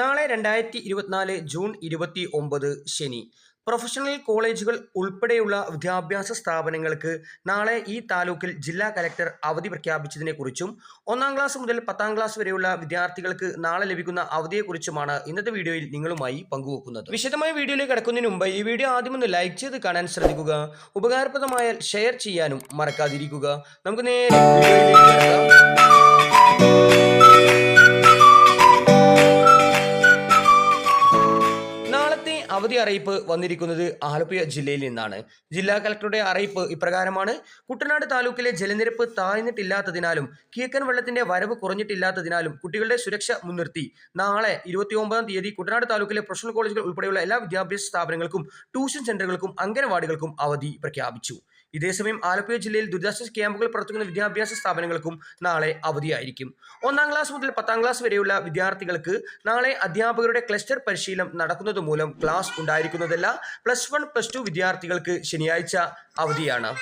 നാളെ രണ്ടായിരത്തി ഇരുപത്തിനാല് ജൂൺ ഇരുപത്തി ഒമ്പത് ശനി. പ്രൊഫഷണൽ കോളേജുകൾ ഉൾപ്പെടെയുള്ള വിദ്യാഭ്യാസ സ്ഥാപനങ്ങൾക്ക് നാളെ ഈ താലൂക്കിൽ ജില്ലാ കലക്ടർ അവധി പ്രഖ്യാപിച്ചതിനെക്കുറിച്ചും ഒന്നാം ക്ലാസ് മുതൽ പത്താം ക്ലാസ് വരെയുള്ള വിദ്യാർത്ഥികൾക്ക് നാളെ ലഭിക്കുന്ന അവധിയെക്കുറിച്ചുമാണ് ഇന്നത്തെ വീഡിയോയിൽ നിങ്ങളുമായി പങ്കുവെക്കുന്നത്. വിശദമായ വീഡിയോയിലേക്ക് കിടക്കുന്നതിന് മുമ്പ് ഈ വീഡിയോ ആദ്യം ഒന്ന് ലൈക്ക് ചെയ്ത് കാണാൻ ശ്രദ്ധിക്കുക. ഉപകാരപ്രദമായാൽ ഷെയർ ചെയ്യാനും മറക്കാതിരിക്കുക. നമുക്ക് നേരെ അവധി അറിയിപ്പ് വന്നിരിക്കുന്നത് ആലപ്പുഴ ജില്ലയിൽ നിന്നാണ്. ജില്ലാ കളക്ടറുടെ അറിയിപ്പ് ഇപ്രകാരമാണ്. കുട്ടനാട് താലൂക്കിലെ ജലനിരപ്പ് താഴ്ന്നിട്ടില്ലാത്തതിനാലും കിഴക്കൻ വെള്ളത്തിന്റെ വരവ് കുറഞ്ഞിട്ടില്ലാത്തതിനാലും കുട്ടികളുടെ സുരക്ഷ മുൻനിർത്തി. നാളെ ഇരുപത്തി ഒമ്പതാം തീയതി കുട്ടനാട് താലൂക്കിലെ പ്രൊഫഷണൽ കോളേജുകൾ ഉൾപ്പെടെയുള്ള എല്ലാ വിദ്യാഭ്യാസ സ്ഥാപനങ്ങൾക്കും ട്യൂഷൻ സെന്ററുകൾക്കും അംഗനവാടികൾക്കും അവധി പ്രഖ്യാപിച്ചു. ഇതേസമയം ആലപ്പുഴ ജില്ലയിൽ ദുരിതാശ്വാസ ക്യാമ്പുകൾ പ്രവർത്തിക്കുന്ന വിദ്യാഭ്യാസ സ്ഥാപനങ്ങൾക്കും നാളെ അവധിയായിരിക്കും. ഒന്നാം ക്ലാസ് മുതൽ പത്താം ക്ലാസ് വരെയുള്ള വിദ്യാർത്ഥികൾക്ക് നാളെ അധ്യാപകരുടെ ക്ലസ്റ്റർ പരിശീലനം നടക്കുന്നത് മൂലം ക്ലാസ് ഉണ്ടായിരിക്കുന്നതല്ല. പ്ലസ് വൺ പ്ലസ് ടു വിദ്യാർത്ഥികൾക്ക് ശനിയാഴ്ച അവധിയാണ്.